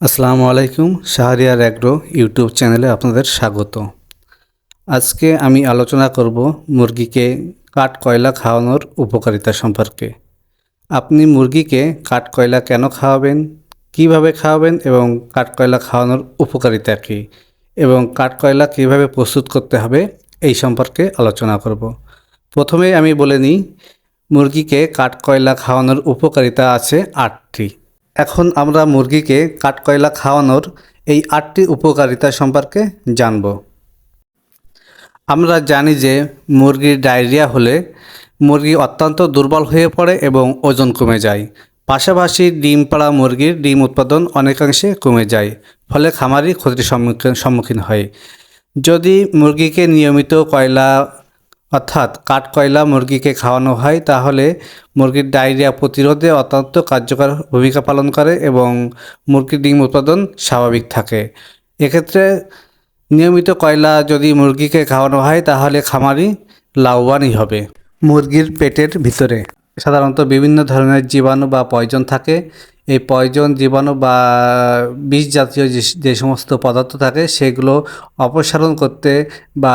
আসসালামু আলাইকুম, Shahriar agro YouTube চ্যানেলে আপনাদের স্বাগত। আজকে আমি আলোচনা করব মুরগিকে কাঠ কয়লা খাওয়ানোর উপকারিতা সম্পর্কে। আপনি মুরগিকে কাঠ কয়লা কেন খাওয়াবেন, কীভাবে খাওয়াবেন এবং কাঠ কয়লা খাওয়ানোর উপকারিতা কী এবং কাঠ কয়লা কীভাবে প্রস্তুত করতে হবে এই সম্পর্কে আলোচনা করব। প্রথমে আমি বলে নিই, মুরগিকে কাঠ কয়লা খাওয়ানোর উপকারিতা আছে আটটি। এখন আমরা মুরগিকে কাঠকয়লা খাওয়ানোর এই আটটি উপকারিতা সম্পর্কে জানব। আমরা জানি যে মুরগির ডায়রিয়া হলে মুরগি অত্যন্ত দুর্বল হয়ে পড়ে এবং ওজন কমে যায়। পাশাপাশি ডিম পাড়া মুরগির ডিম উৎপাদন অনেকাংশে কমে যায়, ফলে খামারি ক্ষতির সম্মুখীন সম্মুখীন হয়। যদি মুরগিকে নিয়মিত কয়লা অর্থাৎ কাঠকয়লা মুরগিকে খাওয়ানো হয়, তাহলে মুরগির ডায়রিয়া প্রতিরোধে অত্যন্ত কার্যকর ভূমিকা পালন করে এবং মুরগির ডিম উৎপাদন স্বাভাবিক থাকে। এক্ষেত্রে নিয়মিত কয়লা যদি মুরগিকে খাওয়ানো হয়, তাহলে খামারি লাভবানই হবে। মুরগির পেটের ভিতরে সাধারণত বিভিন্ন ধরনের জীবাণু বা পয়জন থাকে। এই পয়জন জীবাণু বা বিষ জাতীয় যে সমস্ত পদার্থ থাকে, সেগুলো অপসারণ করতে বা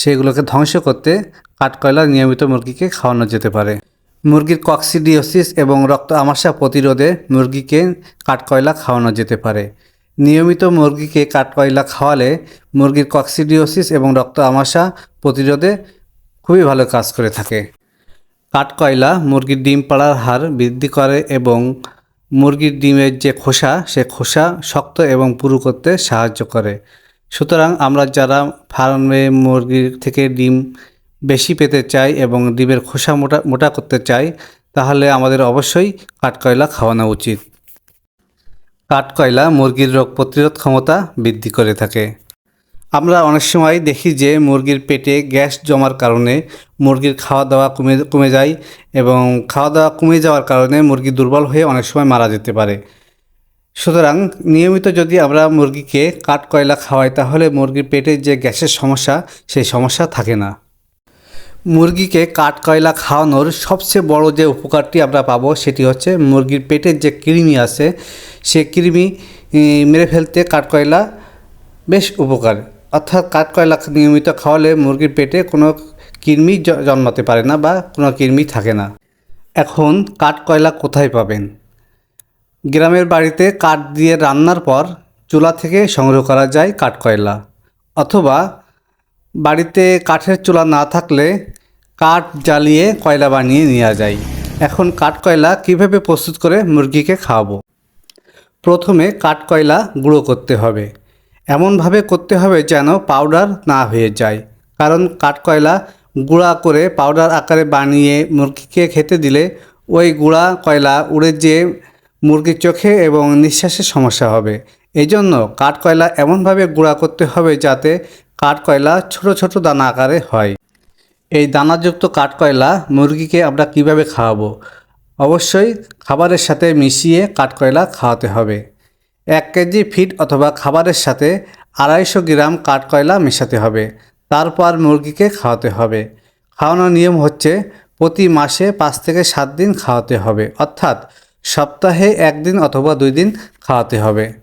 সেগুলোকে ধ্বংস করতে কাঠকয়লা নিয়মিত মুরগিকে খাওয়ানো যেতে পারে। মুরগির কক্সিডিওসিস এবং রক্ত আমাশা প্রতিরোধে মুরগিকে কাঠকয়লা খাওয়ানো যেতে পারে। নিয়মিত মুরগিকে কাঠকয়লা খাওয়ালে মুরগির কক্সিডিওসিস এবং রক্ত আমাশা প্রতিরোধে খুবই ভালো কাজ করে থাকে। কাঠকয়লা মুরগির ডিম পাড়ার হার বৃদ্ধি করে এবং মুরগির ডিমের যে খোসা, সে খোসা শক্ত এবং পুরু করতে সাহায্য করে। সুতরাং আমরা যারা ফার্মে মুরগির থেকে ডিম বেশি পেতে চাই এবং ডিমের খোসা মোটা মোটা করতে চাই, তাহলে আমাদের অবশ্যই কাঠকয়লা খাওয়ানো উচিত। কাঠকয়লা মুরগির রোগ প্রতিরোধ ক্ষমতা বৃদ্ধি করে থাকে। আমরা অনেক সময় দেখি যে মুরগির পেটে গ্যাস জমার কারণে মুরগির খাওয়া দাওয়া কমে কমে যায় এবং খাওয়া দাওয়া কমে যাওয়ার কারণে মুরগি দুর্বল হয়ে অনেক সময় মারা যেতে পারে। সুতরাং নিয়মিত যদি আমরা মুরগিকে কাঠ কয়লা খাওয়াই, তাহলে মুরগির পেটের যে গ্যাসের সমস্যা, সেই সমস্যা থাকে না। মুরগিকে কাঠ কয়লা খাওয়ানোর সবচেয়ে বড় যে উপকারটি আমরা পাবো, সেটি হচ্ছে মুরগির পেটের যে কৃমি আছে, সে কৃমি মেরে ফেলতে কাঠ কয়লা বেশ উপকার। অর্থাৎ কাঠ কয়লা নিয়মিত খাওয়ালে মুরগির পেটে কোনো কৃমি জন্মাতে পারে না বা কোনো কৃমি থাকে না। এখন কাঠ কয়লা কোথায় পাবেন? গ্রামের বাড়িতে কাঠ দিয়ে রান্নার পর চুলা থেকে সংগ্রহ করা যায় কাঠকয়লা অথবা বাড়িতে কাঠের চুলা না থাকলে কাঠ জ্বালিয়ে কয়লা বানিয়ে নেওয়া যায়। এখন কাঠকয়লা কীভাবে প্রস্তুত করে মুরগিকে খাওয়াবো? প্রথমে কাঠকয়লা গুঁড়ো করতে হবে। এমনভাবে করতে হবে যেন পাউডার না হয়ে যায়। কারণ কাঠকয়লা গুঁড়া করে পাউডার আকারে বানিয়ে মুরগিকে খেতে দিলে ওই গুঁড়া কয়লা উড়ে যেয়ে মুরগির চোখে এবং নিঃশ্বাসের সমস্যা হবে। এই জন্য কাঠকয়লা এমনভাবে গুঁড়া করতে হবে যাতে কাঠকয়লা ছোট ছোট দানা আকারে হয়। এই দানাযুক্ত কাঠকয়লা মুরগিকে আমরা কীভাবে খাওয়াবো? অবশ্যই খাবারের সাথে মিশিয়ে কাঠকয়লা খাওয়াতে হবে। এক কেজি ফিড অথবা খাবারের সাথে আড়াইশো গ্রাম কাঠকয়লা মেশাতে হবে। তারপর মুরগিকে খাওয়াতে হবে। খাওয়ানোর নিয়ম হচ্ছে প্রতি মাসে পাঁচ থেকে সাত দিন খাওয়াতে হবে। অর্থাৎ সপ্তাহে একদিন অথবা দুই দিন খাওয়াতে হবে।